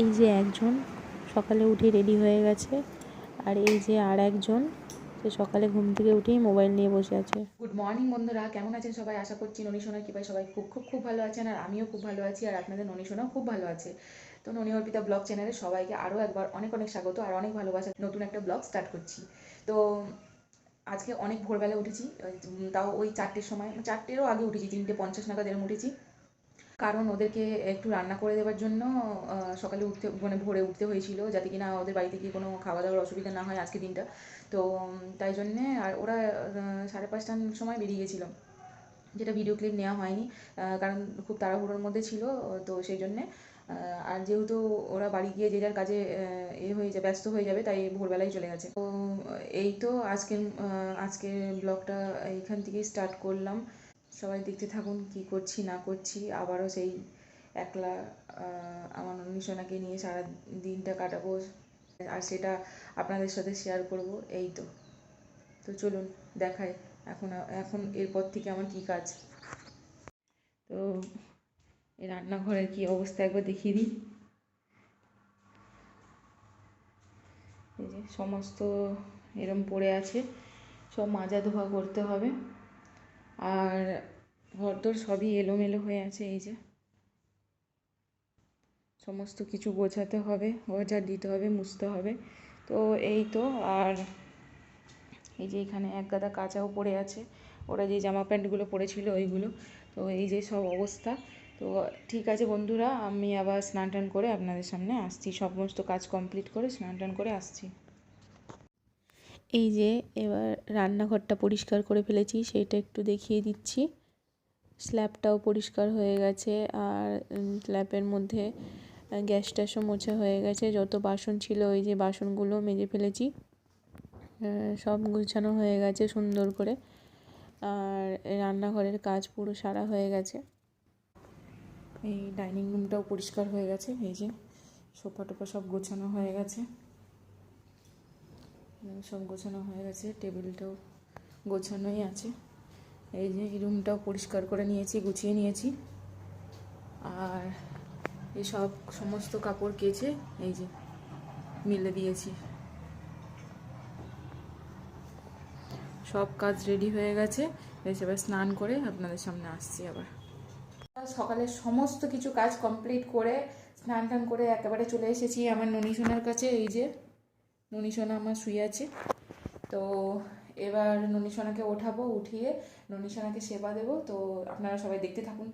এই যে একজন সকালে উঠে রেডি হয়ে গেছে আর এই যে আর একজন সে সকালে ঘুম থেকে উঠেই মোবাইল নিয়ে বসে আছে। গুড মর্নিং বন্ধুরা, কেমন আছেন সবাই? আশা করছি ননী সোনার কৃপায় সবাই খুব খুব খুব ভালো আছেন আর আমিও খুব ভালো আছি আর আপনাদের ননী সোনাও খুব ভালো আছে। তো ননী অর্পিতা ব্লগ চ্যানেলে সবাইকে আরও একবার অনেক অনেক স্বাগত আর অনেক ভালোবাসা। নতুন একটা ব্লগ স্টার্ট করছি। তো আজকে অনেক ভোরবেলা উঠেছি তাও ওই চারটের সময়, চারটেরও আগে উঠেছি, তিনটে পঞ্চাশ নাগাদ এরম উঠেছি। কারণ ওদেরকে একটু রান্না করে দেওয়ার জন্য সকালে উঠতে মানে ভোরে উঠতে হয়েছিল, যাতে কিনা ওদের বাড়িতে গিয়ে কোনো খাওয়া দাওয়ার অসুবিধা না হয় আজকে দিনটা। তো তাই জন্যে আর ওরা সাড়ে পাঁচটার সময় বেরিয়ে গেছিল। যেটা ভিডিও ক্লিপ নেওয়া হয়নি কারণ খুব তাড়াহুড়োর মধ্যে ছিল, তো সেই জন্যে আর যেহেতু ওরা বাড়ি গিয়ে যে যার কাজে এ হয়ে যাবে ব্যস্ত হয়ে যাবে, তাই ভোরবেলায় চলে গেছে। তো, এই তো আজকের আজকের ব্লগটা এইখান থেকেই স্টার্ট করলাম। সবাই দেখতে থাকুন কি করছি, না করছি। আবারও সেই একলা আমার অনুশোনাকে নিয়ে সারা দিনটা কাটাবো। আর সেটা আপনাদের সাথে শেয়ার করব। এই তো। তো চলুন, দেখাই। এখন এখন এরপর থেকে আমার কি কাজ? তো এই রান্নাঘরের কি অবস্থা একবার দেখিয়ে দিই। এই যে সমস্ত এরম পড়ে আছে। সব মাজা ধোয়া করতে হবে। আর ঘরদোর সবই এলোমেলো হয়ে আছে, এই যে। সমস্ত কিছু গোছাতে হবে ঘরঝাড় দিতে হবে, মুছতে হবে। তো এই তো, আর এই যে এখানে এক গাদা কাঁচাও পড়ে আছে। ওরা যে জামা প্যান্টগুলো পরেছিল ওইগুলো। তো এই যে সব অবস্থা। তো ঠিক আছে বন্ধুরা, আমি আবার স্নান টান করে আপনাদের সামনে আসছি। সমস্ত কাজ কমপ্লিট করে স্নান টান করে আসছি। এই যে এবার রান্নাঘরটা পরিষ্কার করে ফেলেছি, সেটা একটু দেখিয়ে দিচ্ছি। স্ল্যাবটাও পরিষ্কার হয়ে গেছে আর স্ল্যাবের মধ্যে গ্যাস ট্যাসও মোছা হয়ে গেছে। যত বাসন ছিল, ওই যে বাসনগুলো মেজে ফেলেছি। সব গুছানো হয়ে গেছে সুন্দর করে। আর রান্নাঘরের কাজ পুরো সারা হয়ে গেছে। এই ডাইনিং রুমটাও পরিষ্কার হয়ে গেছে। এই যে সোফা টোফা সব গোছানো হয়ে গেছে। সব গোছানো হয়ে গেছে, টেবিলটাও গোছানোই আছে। এই যে এই রুমটাও পরিষ্কার করে নিয়েছি, গুছিয়ে নিয়েছি। আর এই সব সমস্ত কাপড় কেচে এই যে মিলে দিয়েছি। সব কাজ রেডি হয়ে গেছে। এবার স্নান করে আপনাদের সামনে আসছি আবার। সকালে সমস্ত কিছু কাজ কমপ্লিট করে স্নান টান করে একেবারে চলে এসেছি আমার ননী সোনার কাছে, এই যে ননী সোনা আমার শুয়ে আছে। তো এবার ননিসোনাকে ওঠাবো, উঠিয়ে ননিসোনাকে সেবা দেবো। তো আপনারা সবাই দেখতে থাকুন।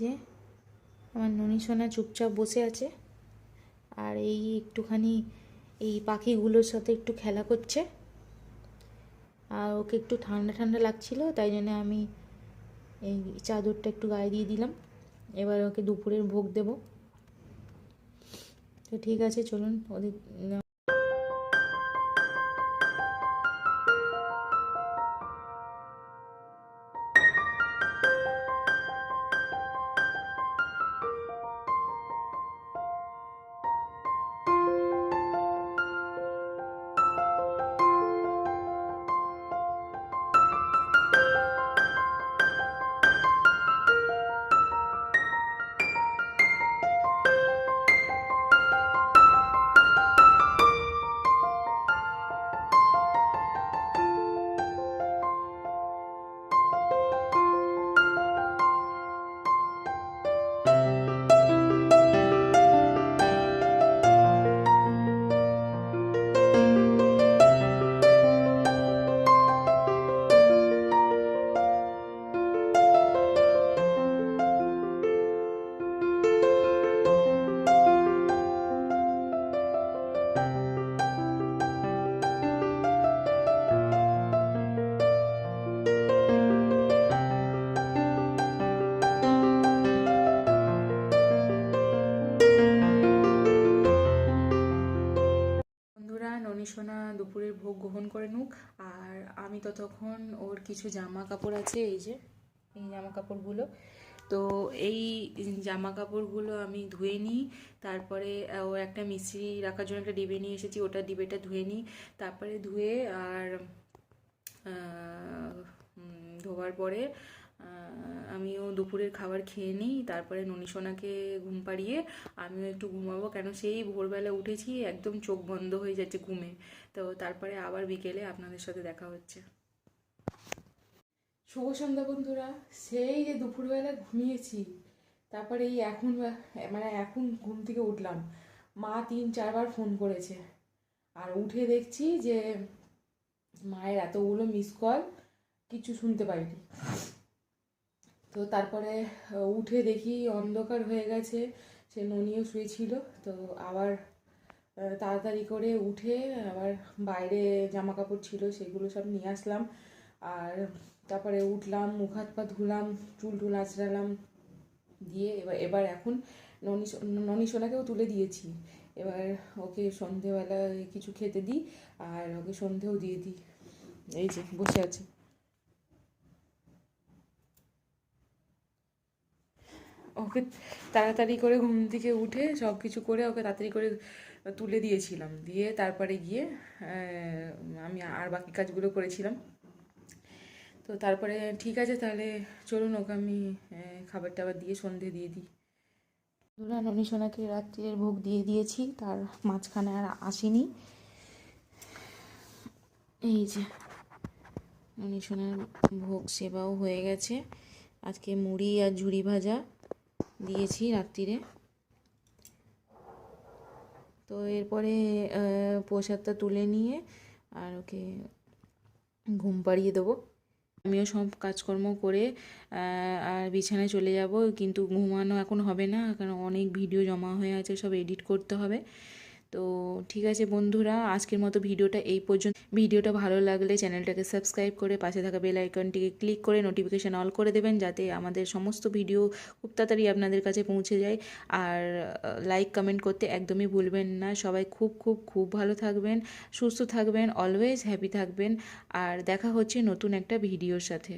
যে আমার ননি সোনা চুপচাপ বসে আছে আর এই একটুখানি এই পাখিগুলোর সাথে একটু খেলা করছে। আর ওকে একটু ঠান্ডা ঠান্ডা লাগছিল, তাই জন্য আমি এই চাদরটা একটু গায়ে দিয়ে দিলাম। এবার ওকে দুপুরের ভোগ দেব। তো ঠিক আছে, চলুন ওদের দুপুরের ভোগ গ্রহণ করে নুক। আর আমি ততক্ষণ ওর কিছু জামা কাপড় আছে, এই যে, এই জামা কাপড়গুলো তো এই জামা কাপড়গুলো আমি ধুয়ে নিই। তারপরে ও একটা মিস্ত্রি রাখার জন্য একটা ডিবে নিয়ে এসেছি, ওটা ডিবেটা ধুয়ে নিই। তারপরে ধুয়ে আর ধোয়ার পরে আমিও দুপুরের খাবার খেয়ে নিই, তারপরে ননী সোনাকে ঘুম পাড়িয়ে আমিও একটু ঘুমাবো। কেন সেই ভোরবেলা উঠেছি, একদম চোখ বন্ধ হয়ে যাচ্ছে ঘুমে। তো তারপরে আবার বিকেলে আপনাদের সাথে দেখা হচ্ছে। শুভ সন্ধ্যা বন্ধুরা, সেই যে দুপুরবেলা ঘুমিয়েছি, তারপরে এই এখন মানে এখন ঘুম থেকে উঠলাম। মা তিন, চারবার ফোন করেছে। আর উঠে দেখছি যে, মায়ের এতগুলো মিস কল, কিছু শুনতে পাইনি। তো তারপরে উঠে দেখি অন্ধকার হয়ে গেছে, সে ননিও শুয়েছিল। তো আবার তাড়াতাড়ি করে উঠে আবার বাইরে জামা কাপড় ছিল, সেগুলো সব নিয়ে আসলাম। আর তারপরে উঠলাম, মুখ হাত পা ধুলাম, চুল টুল আঁচড়ালাম দিয়ে এবার এবার এখন ননি ননি সোনাকেও তুলে দিয়েছি। এবার ওকে সন্ধেবেলা কিছু খেতে দিই, আর ওকে সন্ধেও দিয়ে দিই। এই যে, বসে আছে। ওকে তাড়াতাড়ি করে ঘুম থেকে উঠে সব কিছু করে ওকে তাড়াতাড়ি করে তুলে দিয়েছিলাম। দিয়ে তারপরে গিয়ে আমি আর বাকি কাজগুলো করেছিলাম। তো তারপরে ঠিক আছে, তাহলে চলুন ওকে আমি খাবার টাবার দিয়ে সন্ধে দিয়ে দিই। দুরা ননী সোনাকে রাত্রির ভোগ দিয়ে দিয়েছি, তার মাঝখানে আর আসেনি। এই যে, ননী সোনার ভোগ সেবাও হয়ে গেছে। আজকে মুড়ি আর ঝুড়ি ভাজা। দিয়েছি রাত্রিরে। তো এরপরে প্রসাদটা তুলে নিয়ে আর ওকে ঘুম পাড়িয়ে দেবো। আমিও সব কাজকর্ম করে আর বিছানায় চলে যাব, কিন্তু ঘুমানো এখন হবে না, কারণ অনেক ভিডিও জমা হয়ে আছে, সব এডিট করতে হবে। তো ঠিক আছে বন্ধুরা, আজকের মতো ভিডিওটা এই পর্যন্ত। ভিডিওটা ভালো লাগলে চ্যানেলটাকে সাবস্ক্রাইব করে পাশে থাকা বেল আইকনটিকে ক্লিক করে নোটিফিকেশান অল করে দেবেন যাতে আমাদের সমস্ত ভিডিও খুব তাড়াতাড়ি আপনাদের কাছে পৌঁছে যায়। আর লাইক কমেন্ট করতে একদমই ভুলবেন না। সবাই খুব খুব খুব ভালো থাকবেন, সুস্থ থাকবেন অলওয়েজ হ্যাপি থাকবেন। আর দেখা হচ্ছে নতুন একটা ভিডিওর সাথে।